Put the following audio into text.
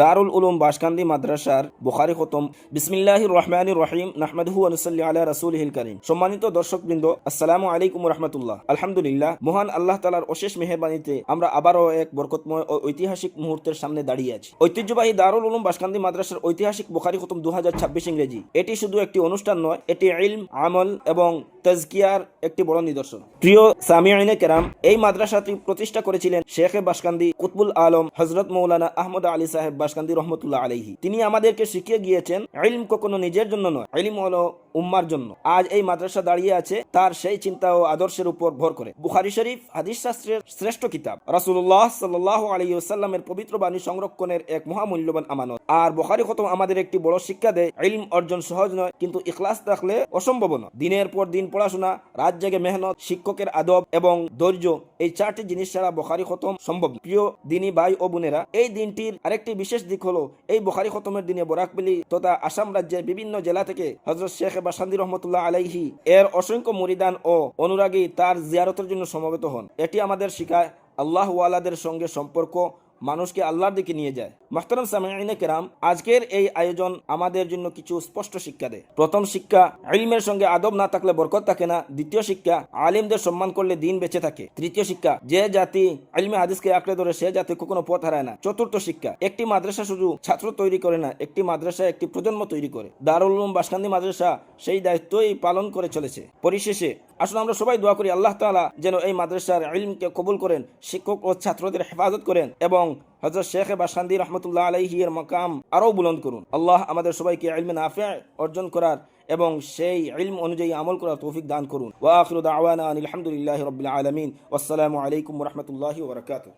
দারুল উলুম বাসকান্দি মাদ্রাসার বুখারি খতম। বিসমিল্লাহির রহমানির রহিম। নাহমাদহু আনুসাল্লি আলা রাসূলিহিল কারীম। সম্মানিত দর্শকবৃন্দ, আসসালামু আলাইকুম রহমতুল্লাহ। আলহামদুলিল্লাহ, মহান আল্লাহ তালার অশেষ মেহেরবানিতে আমরা আবারও এক বরকতময় ও ঐতিহাসিক মুহূর্তের সামনে দাঁড়িয়ে আছি। ঐতিহ্যবাহী দারুল উলুম বাসকান্দি মাদ্রাসার ঐতিহাসিক বুখারি খতম দু হাজার ছাব্বিশ ইংরেজি। এটি শুধু একটি অনুষ্ঠান নয়, এটি ইলম, আমল এবং তাজকিয়ার একটি বড় নিদর্শন। প্রিয় সামিয়াইনে কেরাম, এই মাদ্রাসাটি প্রতিষ্ঠা করেছিলেন শেখে বাসকান্দি কুতবুল আলম হজরত মৌলানা আহমদ আলী সাহেব বাসকান্দি রহমতুল্লাহ আলহি তিনি আমাদেরকে শিখিয়ে গিয়েছেন, ইলম কখনো নিজের জন্য নয়। ইলম হলো উম্মার জন্য। আজ এই মাদ্রাসা দাঁড়িয়ে আছে তার সেই চিন্তা ও আদর্শের উপর ভর করে। বুখারি শরীফ, হাদিস শাস্ত্রের শ্রেষ্ঠ কিতাব। রাসূলুল্লাহ সাল্লাহ আলী সাল্লামের পবিত্র বাণী সংরক্ষণের এক মহামূল্যবান আমানত। আর বুখারি খতম আমাদের একটি বড় শিক্ষা দেয়, ইলম অর্জন সহজ নয়, কিন্তু ইখলাস থাকলে অসম্ভব নয়। দিনের পর দিন পড়াশোনা, রাত জেগে মেহনত, শিক্ষকের আদব এবং ধৈর্য, এই চারটি জিনিস ছাড়া বখারি খতম সম্ভব প্রিয় দিনী ভাই ও বোনেরা, এই দিনটির আরেকটি বিশেষ দিক হলো, এই বখারি খতমের দিনে বরাকবেলি তথা আসাম রাজ্যের বিভিন্ন জেলা থেকে হজরত শেখ বাসান্দি রহমতুল্লাহ আলাইহি এর অসংখ্য মরিদান ও অনুরাগী তার জিয়ারতের জন্য সমবেত হন। এটি আমাদের শিখায় আল্লাহওয়ালাদের সঙ্গে সম্পর্ক মানুষকে আল্লাহর দিকে নিয়ে যায়। মাহতারাম সামিনে কেরাম, আজকের এই আয়োজন আমাদের জন্য কিছু স্পষ্ট শিক্ষা দেয়। প্রথম শিক্ষা, ইলমের সঙ্গে আদব না থাকলে বরকত থাকে না। দ্বিতীয় শিক্ষা, আলিমদের সম্মান করলে দিন বেঁচে থাকে। তৃতীয় শিক্ষা, যে জাতি আলিমে হাদিসকে আঁকড়ে ধরে, সে জাতি কখনো পথ হারায় না। চতুর্থ শিক্ষা, একটি মাদ্রাসা শুধু ছাত্র তৈরি করে না, একটি মাদ্রাসা একটি প্রজন্ম তৈরি করে। দারুল উলুম বাসকান্দি মাদ্রাসা সেই দায়িত্বই পালন করে চলেছে। পরিশেষে আসলে আমরা সবাই দোয়া করি আল্লাহ তালা যেন এই মাদ্রাসার ইলমকে কবুল করেন, শিক্ষক ও ছাত্রদের হেফাজত করেন এবং হজরত শেখ বাসান্দি রহমতুল্লাহ এর মকাম আরও বুলন্দ করুন। আল্লাহ আমাদের সবাইকে ইলমে নাফে অর্জন করার এবং সেই ইলম অনুযায়ী আমল করার তৌফিক দান করুন। ওয়া আখরুদ আওয়ানা আনিল হামদুলিল্লাহি রাব্বিল আলামিন। ওয়াসসালামু আলাইকুম রহমতুল্লাহ বারাকাতুহু।